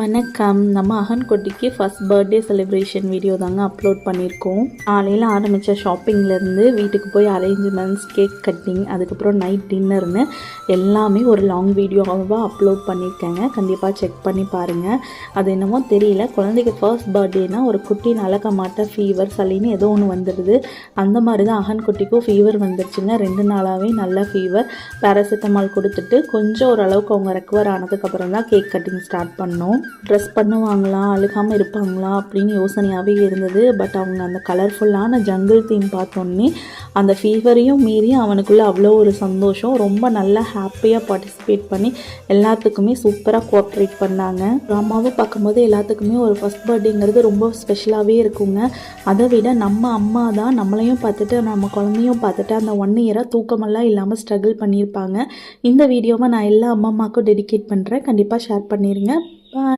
வணக்கம். நம்ம அகன்குட்டிக்கு ஃபஸ்ட் பர்த்டே செலிப்ரேஷன் வீடியோ தாங்க அப்லோட் பண்ணியிருக்கோம் காலையில் ஆரம்பித்த ஷாப்பிங்லேருந்து வீட்டுக்கு போய் அரேஞ்ச்மெண்ட்ஸ் கேக் கட்டிங் அதுக்கப்புறம் நைட் டின்னர்னு எல்லாமே ஒரு லாங் வீடியோவாக அப்லோட் பண்ணியிருக்கேங்க கண்டிப்பாக செக் பண்ணி பாருங்கள் அது என்னமோ தெரியல. குழந்தைக்கு ஃபர்ஸ்ட் பர்த்டேனா ஒரு குட்டி நலக்க மாட்ட ஃபீவர் சளின்னு ஏதோ ஒன்று வந்துடுது. அந்த மாதிரி தான் அகன்குட்டிக்கும் ஃபீவர் வந்துருச்சுங்க. ரெண்டு நாளாகவே நல்ல ஃபீவர் பேராசிட்டமால் கொடுத்துட்டு கொஞ்சம் ஓரளவுக்கு அவங்க ரெக்கவர் ஆனதுக்கப்புறம் தான் கேக் கட்டிங் ஸ்டார்ட் பண்ணோம். ட்ரெஸ் பண்ணுவாங்களா அழுகாமல் இருப்பாங்களா அப்படின்னு யோசனையாகவே இருந்தது. பட் அவங்க அந்த கலர்ஃபுல்லான ஜங்கிள் தீம் பார்த்தோன்னே அந்த ஃபீவரையும் மீறி அவனுக்குள்ளே அவ்வளோ ஒரு சந்தோஷம். ரொம்ப நல்லா ஹாப்பியாக பார்ட்டிசிபேட் பண்ணி எல்லாத்துக்குமே சூப்பராக கோஆப்ரேட் பண்ணாங்க. அம்மாவும் பார்க்கும்போது எல்லாத்துக்குமே ஒரு ஃபஸ்ட் பர்த்டேங்கிறது ரொம்ப ஸ்பெஷலாகவே இருக்குங்க. அதை விட நம்ம அம்மா தான் நம்மளையும் பார்த்துட்டு நம்ம குழந்தையும் பார்த்துட்டு அந்த ஒன் இயராக தூக்கமெல்லாம் இல்லாமல் ஸ்ட்ரகிள் பண்ணியிருப்பாங்க. இந்த வீடியோவை நான் எல்லா அம்மா அம்மாவுக்கும் டெடிகேட் பண்ணுறேன் கண்டிப்பாக ஷேர் பண்ணிடுங்க பாய்